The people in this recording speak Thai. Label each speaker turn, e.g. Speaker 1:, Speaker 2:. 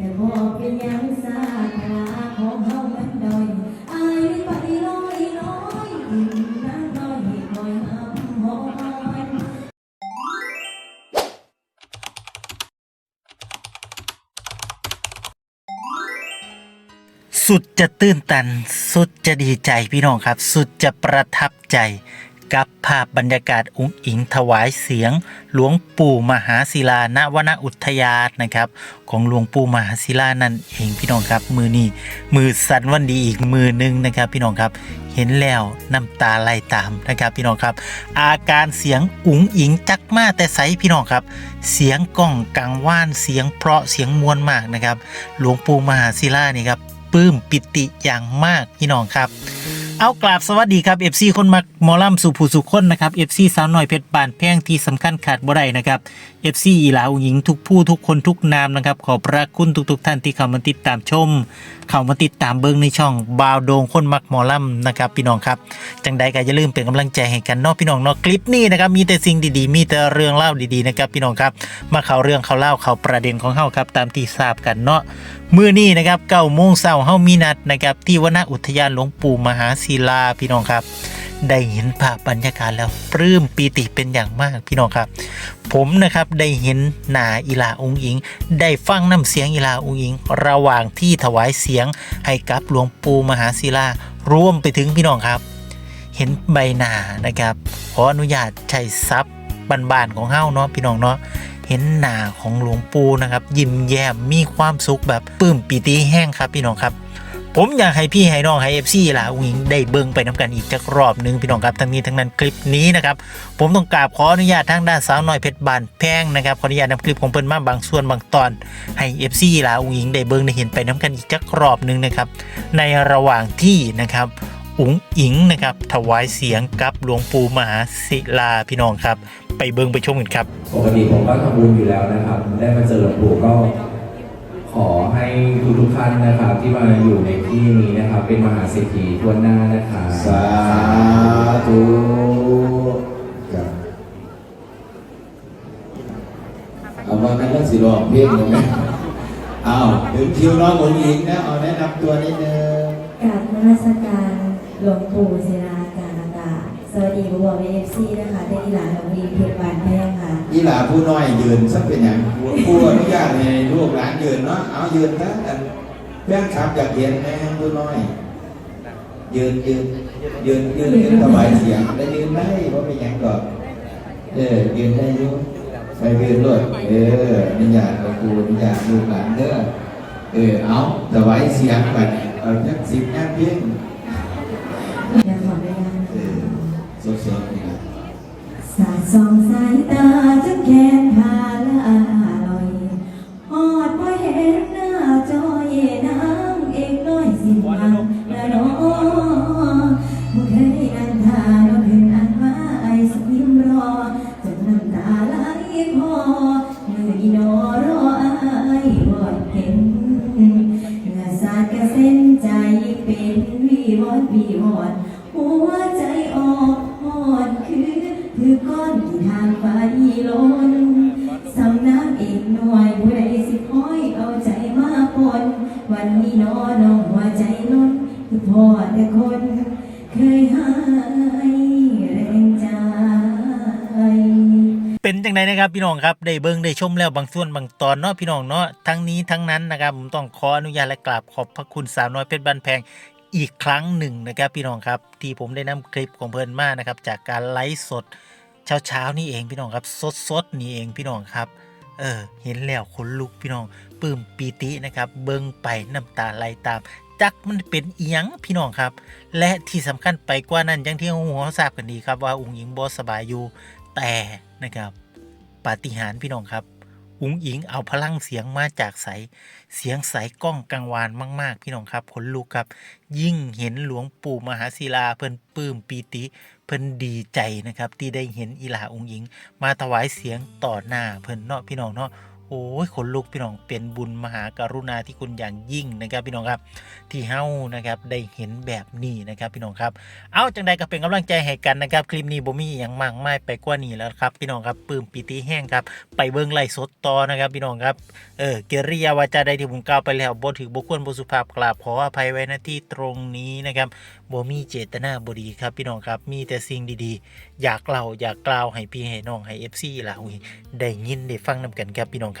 Speaker 1: แต่บอกเป็นยังสาขาของเฮามันดอยอายไปลอยลอยอิ่มน้ำน้อยคอยหำหอน
Speaker 2: สุดจะตื้นตัน สุดจะดีใจพี่น้องครับ สุดจะประทับใจ กับภาพบรรยากาศอุ้งอิงถวายเสียง หลวงปู่มหาศิลาณวนอุทยานนะครับ ของหลวงปู่มหาศิลานั่นเองพี่น้องครับ มือนี้มือสันวันดีอีกมือหนึงนะครับ พี่น้องครับเห็นแล้วน้ำตาไหลตามนะครับ พี่น้องครับ อาการเสียงอุ๋งอิงจักมาแต่ใสพี่น้องครับ เสียงกล้องกังว่านเสียงเพราะเสียงมวลมากนะครับ หลวงปู่มหาศิลานี่ครับปลื้มปิติอย่างมากพี่น้องครับ เอากราบสวัสดีครับ FC คนมักหมอลำสุภูสุคนนะครับ FC สาวหน่อยเพชรบานแพงที่สำคัญขาดบ่ได้นะครับ FC อีหลาอุหญิงทุกผู้ทุกคนทุกนามนะครับ ขอบพระคุณทุกๆทท่านที่เข้ามาติดตามชม เข้ามาติดตามเบิ้งในช่องบาวโดงคนมักหมอลำนะครับพี่น้องครับจังใดก็อย่าลืมเป็นกำลังใจให้กันเนาะพี่น้องเนาะคลิปนี้นะครับมีแต่สิ่งดีๆ มีแต่เรื่องเล่าดีๆนะครับพี่น้องครับมาเข้าเรื่องเข้าเล่าเข้าประเด็นของเฮาครับตามที่ทราบกันเนาะ มื้อนี้นะครับเก้าโมงเช้าเฮามีนัดนะครับที่วนอุทยานหลวงปู่มหาศิลาพี่น้องครับ ได้เห็นภาพบรรยากาศแล้วปลื้มปีติเป็นอย่างมากพี่น้องครับ ผมนะครับได้เห็นหนาอีลาองค์อิง ได้ฟังน้ำเสียงอีลาองค์อิง ระหว่างที่ถวายเสียงให้กับหลวงปู่มหาศิลารวมไปถึงพี่น้องครับ เห็นใบหนานะครับขออนุญาตใช้ซับบานๆของเฮาเนาะพี่น้องเนาะ เห็นหน้าของหลวงปู่นะครับ ยิ้มแย้มมีความสุขแบบปลื้มปีติแห้งครับพี่น้องครับ ผมอยากให้พี่ให้น้องให้เอฟซีล่ะวิงได้เบิ่งไปน้ำกันอีกจักรอบหนึงพี่น้องครับทั้งนี้ทั้งนั้นคลิปนี้นะครับ ผมต้องกราบขออนุญาตทางด้านสาวน้อยเพชรบานแพงนะครับขออนุญาตนำคลิปของเพิ่นมาบางส่วนบางตอน ให้เอฟซีล่ะวิงได้เบิ่งได้เห็นไปน้ำกันอีกจักรอบหนึงนะครับ ในระหว่างที่นะครับอุ๋งอิงนะครับถวายเสียงกับหลวงปู่มหาศิลาพี่น้องครับ ไปเบิ่งไปชมกันครับ
Speaker 3: ปกติผมก็ทำบุญอยู่แล้วนะครับ ได้มาเจอหลวงปู่ก็ขอให้ทุกทุกๆท่านนะครับ ที่มาอยู่ในที่นี้นะครับ เป็นมหาเศรษฐีทั่วหน้านะครับ
Speaker 4: สาธุจ้ะเอาว่างั้นแล้วสิร้องเพลงเลยไหมอ้าวถึงคิวน้องหญิงหญิงนะเอาแนะนำตัวนิดนึง
Speaker 1: กราบนมัสการหลวงปู่ศิลา วัสดีผู้บอกเอฟซีนะคะได้อีหลานหลวงวีเพชรบานแพงค่ะ
Speaker 4: อีหลาผู้น้อยยืนสักเป็นอย่างผู้อนุญาตให้ลูกหลานยืนเนาะเอายืนนะกันเพื่อนขับอยากเห็นแม่ผู้น้อย ยืนยืนยืนยืนยืนสบายเสียงแล้ยืนได้เพราะเป็นอย่างก่อนเออยืนได้ยุ่ไปยืนด้วยเออนิยาตะกูนิยาตลูกหลานเด้อเออเอาสบายเสียงไปเอาจักสิบงานเพียง
Speaker 1: อย่าขอเวลา
Speaker 4: เออ สดๆนี่นะ
Speaker 1: สาดส่องสายตาจนแขนขาละลอยหอดพอเห็นหน้าจอยนางเอกน้อยสิ้นหวังละน้อบ่เคยอันทาเราเห็นอันว่าไอ้สยิ้มรอจนน้ำตาไหลพอ นนี้นอน้องหัวใจล้นคือพ่อแต่คน เคยหายแรงใจ
Speaker 2: เป็นจังไดนะครับพี่น้องครับได้เบิ่งได้ชมแล้วบางส่วนบางตอนเนาะพี่น้องเนาะทั้งนี้ทั้งนั้นนะครับผมต้องขออนุญาตและกราบขอบพระคุณสาวน้อยเพชรบ้านแพงอีกครั้งหนึ่งนะครับพี่น้องครับที่ผมได้นำคลิปของเพิ่นมานะครับจากการไลฟ์สดเช้าเช้าๆนี่เองพี่น้องครับสดสดๆนี่เองพี่น้องครับ เออ เห็นแล้วขนลุกพี่น้องปลื้มปีตินะครับ เบิ่งไปน้ำตาไหลตามจักมันเป็นอียงพี่น้องครับ และที่สำคัญไปกว่านั้นอย่างที่หัวทราบกันดีครับว่าองค์หญิงบอสบายอยู่แต่นะครับปาฏิหาริย์พี่น้องครับ อุ๋งอิงเอาพลังเสียงมาจากใสเสียงใสกล้องกังวานมาก ๆ พี่น้องครับขนลุกครับ ยิ่งเห็นหลวงปู่มหาศิลาเพิ่นปื้มปีติ เพิ่นดีใจนะครับ ที่ได้เห็นอีหลาอุ๋งอิง มาถวายเสียงต่อหน้าเพิ่นเนาะพี่น้องเนาะ โอ้ยขนลุกพี่น้องเป็นบุญมหากรุณาที่คุณอย่างยิ่งนะครับพี่น้องครับที่เฮ้านะครับได้เห็นแบบนี้นะครับพี่น้องครับเอาจังใดก็เป็นกำลังใจให้กันนะครับคลิปนี้บ่มีอย่างมากมายไปกว่านี้แล้วครับพี่น้องครับปื้มปิติแห้งครับไปเบิ่งไล่สดต่อนะครับพี่น้องครับเออเกริยาวาจาใดที่ผมกล่าวไปแล้วบ่ถือบ่ควรบ่สุภาพกราบขออภัยไว้ณที่ตรงนี้นะครับบ่มีเจตนาบ่ดีครับพี่น้องครับมีแต่สิ่งดีๆ อยากเล่าอยากกล่าวให้พี่ให้น้องให้ FC ล่ะได้ยินได้ฟังนํกันครับพี่น้อง